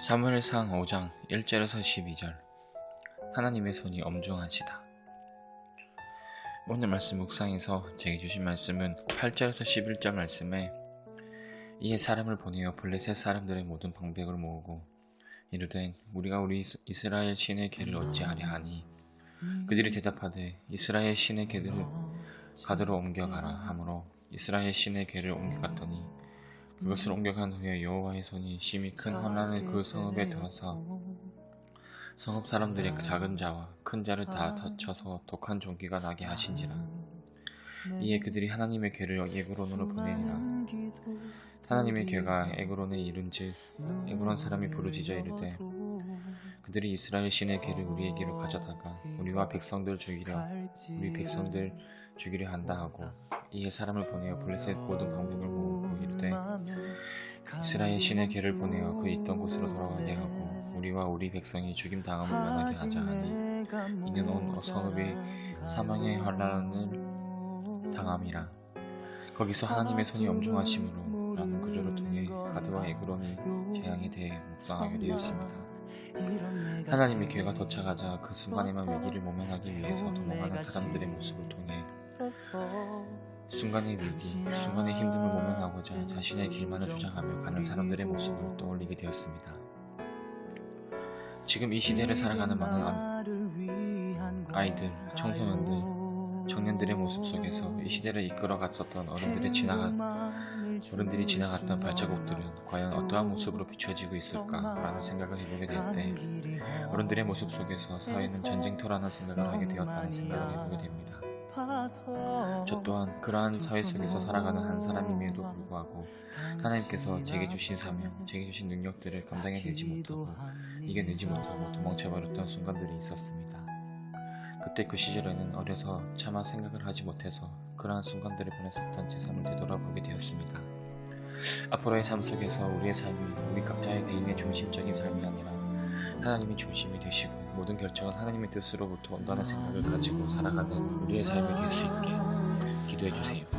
사무엘상 5장 1절에서 12절 하나님의 손이 엄중하시다. 오늘 말씀 묵상에서 제게 주신 말씀은 8절에서 11절 말씀에 이에 사람을 보내어 블레셋 사람들의 모든 방백을 모으고 이르되 우리가 우리 이스- 이스라엘 신의 개를 어찌하려 하니 그들이 대답하되 이스라엘 신의 개들을 가드로 옮겨가라 하므로 이스라엘 신의 개를 옮겨갔더니 그것을 옮겨간 후에 여호와의 손이 심히 큰 환란을 그 성읍에 더하사 성읍 사람들의 작은 자와 큰 자를 다 터쳐서 독한 종기가 나게 하신지라. 이에 그들이 하나님의 괴를 에그론으로 보내니라. 하나님의 괴가 에그론에 이른즉 에그론 사람이 부르짖어 이르되 그들이 이스라엘 신의 괴를 우리에게로 가져다가 우리와 백성들 죽이려 우리 백성들 죽이려 한다 하고 이에 사람을 보내어 블레셋 모든 방백을 모으고 이르되 이스라엘 신의 괴를 보내어 그 있던 곳으로 돌아가게 하고 우리와 우리 백성이 죽임 당함을 면하게 하자 하니 이는 온 성읍이 사망의 환란을 당함이라 거기서 하나님의 손이 엄중하심으로 라는 구절을 통해 가드와 에그론이 재앙에 대해 묵상하게 되었습니다. 하나님의 괴가 도착하자 그 순간에만 위기를 모면하기 위해서 도망하는 사람들의 모습을 통해 순간의 위기, 순간의 힘듦을 모면하고자 자신의 길만을 주장하며 가는 사람들의 모습을 떠올리게 되었습니다. 지금 이 시대를 살아가는 많은 아- 아이들, 청소년들, 청년들의 모습 속에서 이 시대를 이끌어 갔었던 어른들이 지나가 어른들이 지나갔던 발자국들은 과연 어떠한 모습으로 비춰지고 있을까라는 생각을 해보게 될 때 어른들의 모습 속에서 사회는 전쟁터라는 생각을 하게 되었다는 생각을 해보게 됩니다. 저 또한 그러한 사회 속에서 살아가는 한 사람임에도 불구하고 하나님께서 제게 주신 사명, 제게 주신 능력들을 감당해내지 못하고 이겨내지 못하고 도망쳐버렸던 순간들이 있었습니다. 그때 그 시절에는 어려서 차마 생각을 하지 못해서 그러한 순간들을 보냈었던 제 삶을 되돌아보게 되었습니다. 앞으로의 삶 속에서 우리의 삶이 우리 각자의 개인의 중심적인 삶이 아니라 하나님이 중심이 되시고 모든 결정은 하나님의 뜻으로부터 온다는 생각을 가지고 살아가는 우리의 삶이 될 수 있게 기도해 주세요.